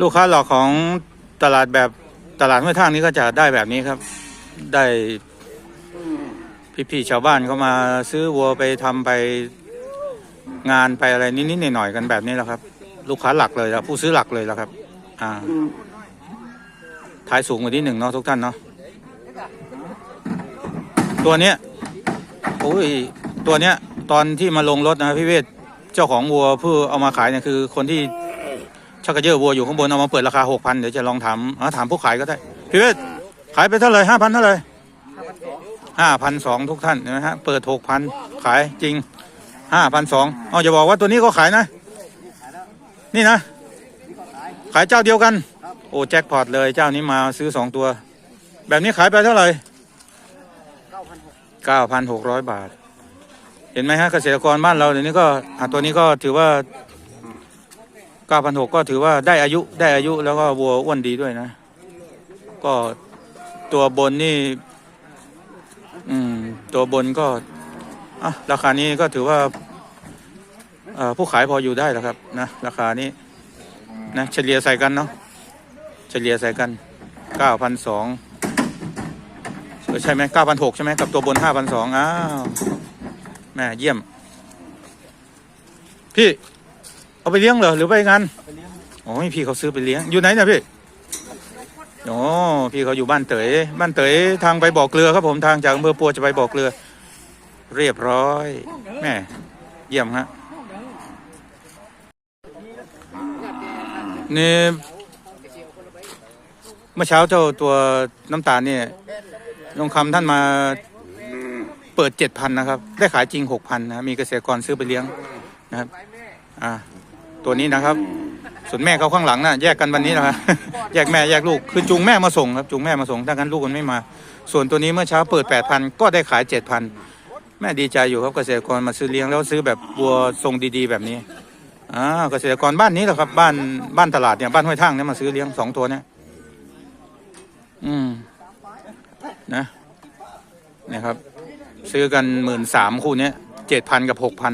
ลูกค้าหลอกของตลาดแบบตลาดห้วยทางนี้ก็จะได้แบบนี้ครับ ได้พี่ๆชาวบ้านเขามาซื้อวัวไปทำไปงานไปอะไรนิดๆหน่อยๆกันแบบนี้แหละครับ ลูกค้าหลักเลยครับผู้ซื้อหลักเลยแล้วครับ อ่าท้ายสูงกว่าที่หนึ่งเนาะทุกท่านเนาะตัวเนี้ยโอ้ยตัวเนี้ย ตอนที่มาลงรถนะพี่เวทเจ้าของวัวเพื่อเอามาขายเนี่ยคือคนที่ ชักกระเยอะวัวอยู่ข้างบนเอามาเปิดราคาหกพันเดี๋ยวจะลองถามอะถามผู้ขายก็ได้พี่เวทขายไปเท่าไหร่ห้าพันเท่าไหร่ห้าพันสองทุกท่านเห็นไหมฮะเปิดหกพันขายจริงห้าพันสองเอจะบอกว่าตัวนี้ก็ขายนะ นี่นะ ขายเจ้าเดียวกัน โอ้แจ็คพอตเลยเจ้านี้มาซื้อสองตัว แบบนี้ขายไปเท่าไหร่เก้าพันหกร้อยบาท เห็นไหมฮะเกษตรกรบ้านเราเดี๋ยวนี้ก็ตัวนี้ก็ถือว่า เก้าพันหกก็ถือว่าได้อายุได้อายุแล้วก็วัวอ้วนดีด้วยนะ ก็ตัวบนนี่ อืม ตัวบนก็อะราคานี้ก็ถือว่าผู้ขายพออยู่ได้แล้วครับนะราคานี้นะเฉลี่ยใส่กันเนาะเฉลี่ยใส่กันเก้าพันสองใช่ไหมเก้าพันหกใช่ไหมกับตัวบนห้าพันสองอ้าวแม่เยี่ยม พี่ เอาไปเลี้ยงเหรอหรือไปงานโอ้ยพี่เขาซื้อไปเลี้ยงอยู่ไหนเนี่ยพี่โอ้พี่เขาอยู่บ้านเต๋ยบ้านเต๋ยทางไปบ่อเกลือครับผมทางจากอำเภอปัวจะไปบ่อเกลือ เรียบร้อยแม่เยี่ยมฮะนี่เมื่อเช้าเจ้าตัวน้ำตาลเนี่ยลงคำท่านมาเปิดเจ็ดพันนะครับ ได้ขายจริงหกพันนะมีเกษตรกรซื้อไปเลี้ยงนะครับ อ่า ตัวนี้นะครับ ส่วนแม่เขาข้างหลังน่ะแยกกันวันนี้นะครับแยกแม่แยกลูกคือจูงแม่มาส่งครับจูงแม่มาส่งถ้างั้นลูกมันไม่มา ส่วนตัวนี้เมื่อเช้าเปิดแปดพันก็ได้ขายเจ็ดพันแม่ดีใจอยู่ครับเกษตรกรมาซื้อเลี้ยงแล้วซื้อแบบวัวทรงดีๆแบบนี้อ่าเกษตรกรบ้านนี้แหละครับ บ้านบ้านตลาดเนี่ยบ้านห้วยทั่งเนี่ยมาซื้อเลี้ยงสองตัวเนี่ยอืมนะนะครับ ซื้อกันหมื่นสามคู่เนี้ยเจ็ดพันกับหกพัน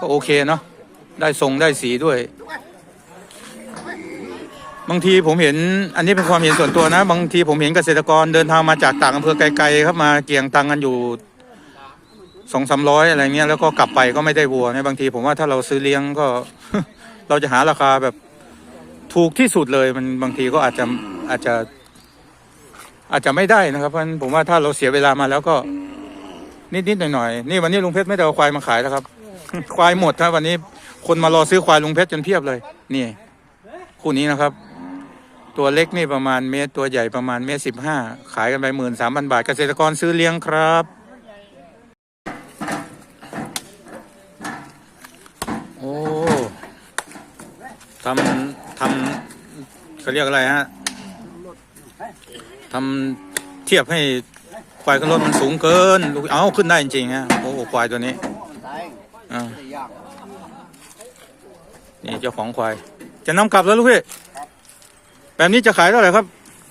ก็โอเคเนาะ ได้ทรงได้สีด้วย บางทีผมเห็นอันนี้เป็นความเห็นส่วนตัวนะ บางทีผมเห็นเกษตรกรเดินทางมาจากต่างอำเภอไกลๆครับมาเกี่ยงตังกันอยู่สองสามร้อยอะไรเงี้ยแล้วก็กลับไปก็ไม่ได้วัวเนี่ยบางทีผมว่าถ้าเราซื้อเลี้ยงก็ เราจะหาราคาแบบถูกที่สุดเลยมันบางทีก็อาจจะอาจจะ อาจจะไม่ได้นะครับเพราะผมว่าถ้าเราเสียเวลามาแล้วก็ นิดๆหน่อยๆนี่วันนี้ลุงเพชรไม่ได้เอาควายมาขายแล้วครับ ควายหมดถ้าวันนี้ คนมารอซื้อควายลุงเพชรจนเพียบเลย นี่ คู่นี้นะครับ ตัวเล็กนี่ประมาณเมตรตัวใหญ่ประมาณเมตรสิบห้าขายกันไปหมื่นสามพันบาทเกษตรกรซื้อเลี้ยงครับ โอ้ทำทำเขาเรียกอะไรฮะทำเทียบให้ควายขึ้นรถมันสูงเกินลูกเอาขึ้นได้จริงๆฮะโอ้ควายตัวนี้อ่า นี่เจ้าของควาย จะนำกลับแล้วลูกพี่แบบนี้จะขายเท่าไหร่ครับ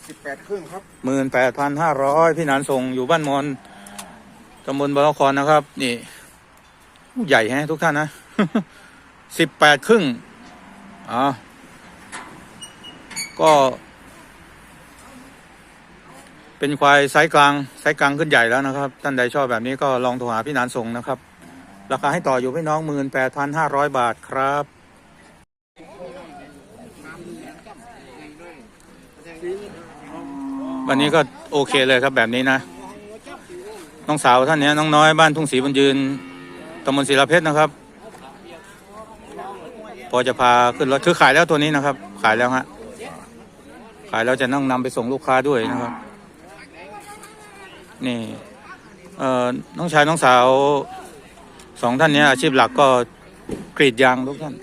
สิบแปดครึ่งครับหมื่นแปดพันห้าร้อยพี่หนานส่งอยู่บ้านมอนตำบลบารครนะครับ นี่ ใหญ่แฮะทุกท่านนะสิบแปดครึ่งอ่าก็ เป็นควายไซส์กลางไซส์กลางขึ้นใหญ่แล้วนะครับท่านใดชอบแบบนี้ก็ลองโทรหาพี่หนานส่งนะครับ ราคาให้ต่ออยู่พี่น้องหมื่นแปดพันห้าร้อยบาทครับ วันนี้ก็โอเคเลยครับแบบนี้นะ น้องสาวท่านเนี้ยน้องน้อยบ้านทุ่งศรีบุญยืนตำบลศิลาเพชรนะครับ พอจะพาขึ้นรถคือขายแล้วตัวนี้นะครับ ขายแล้วฮะขายแล้วจะนั่งนำไปส่งลูกค้าด้วยนะครับ นี่เอ่อน้องชายน้องสาวสองท่านเนี้ยอาชีพหลักก็กรีดยางทุกท่าน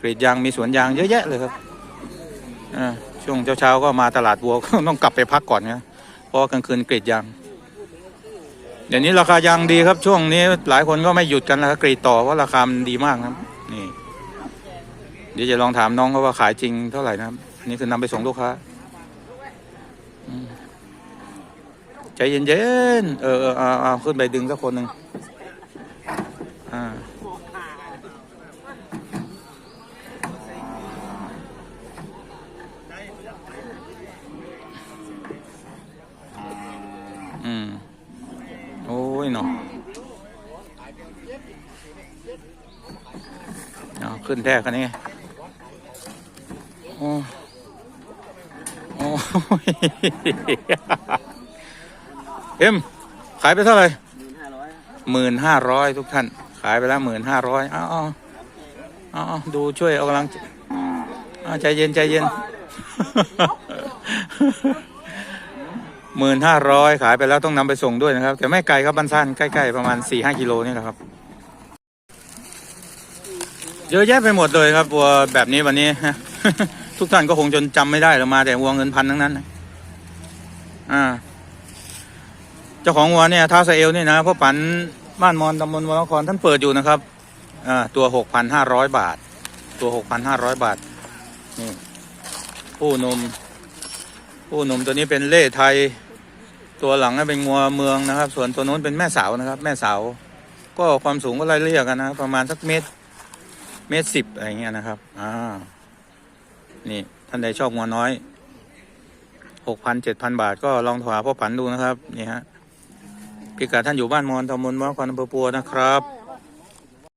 กรีดยางมีสวนยางเยอะแยะเลยครับ ช่วงเช้าๆก็มาตลาดวัวก็ต้องกลับไปพักก่อนนะเพราะกลางคืนกรีดยางเดี๋ยวนี้ราคายางดีครับช่วงนี้หลายคนก็ไม่หยุดกันแล้วกรีดต่อเพราะราคามันดีมากนะครับ นี่ เดี๋ยวจะลองถามน้องเขาว่าขายจริงเท่าไหร่นะครับนี่คือนำไปส่งลูกค้าใจเย็นๆเออเออเอาขึ้นไปดึงสักคนหนึ่ง อืมโอ้ยเนาะเอาขึ้นแท้กันนี่โอ้โอ้ยเอ็มขายไปเท่าไหร่หมื่นห้าร้อยทุกท่าน ขายไปแล้วหมื่นห้าร้อยอ้าวอ้าวอ้าวดูช่วยเอากำลังอ้าวใจเย็นใจเย็น หมื่นห้าร้อยขายไปแล้วต้องนำไปส่งด้วยนะครับ แต่ไม่ไกลครับบ้านสั้นใกล้ๆประมาณสี่ห้ากิโลนี่แหละครับ เยอะแยะไปหมดเลยครับวัวแบบนี้วันนี้ ทุกท่านก็คงจนจำไม่ได้หรอกมา แต่วัวเงินพันทั้งนั้นนะอ่า เจ้าของวัวเนี่ยท้าสเอลนี่นะพ่อปันบ้านมอนตำบลวัวนครท่านเปิดอยู่นะครับอ่าตัวหกพันห้าร้อยบาท ตัวหกพันห้าร้อยบาทนี่ผู้หนมผู้หนุ่มตัวนี้เป็นเล่ไทย ตัวหลังเป็นงัวเมืองนะครับ ส่วนตัวนู้นเป็นแม่สาวนะครับ แม่สาว ก็ความสูงก็ไล่เรียกกันนะประมาณสักเมตร เมตรสิบอะไรเงี้ยนะครับอ่านี่ท่านใดชอบงัวน้อยหกพันเจ็ดพันบาทก็ลองโทรหาพ่อผันดูนะครับนี่ฮะพิกัดท่านอยู่บ้านมอนตำบลมอควันอำเภอปัวนะครับ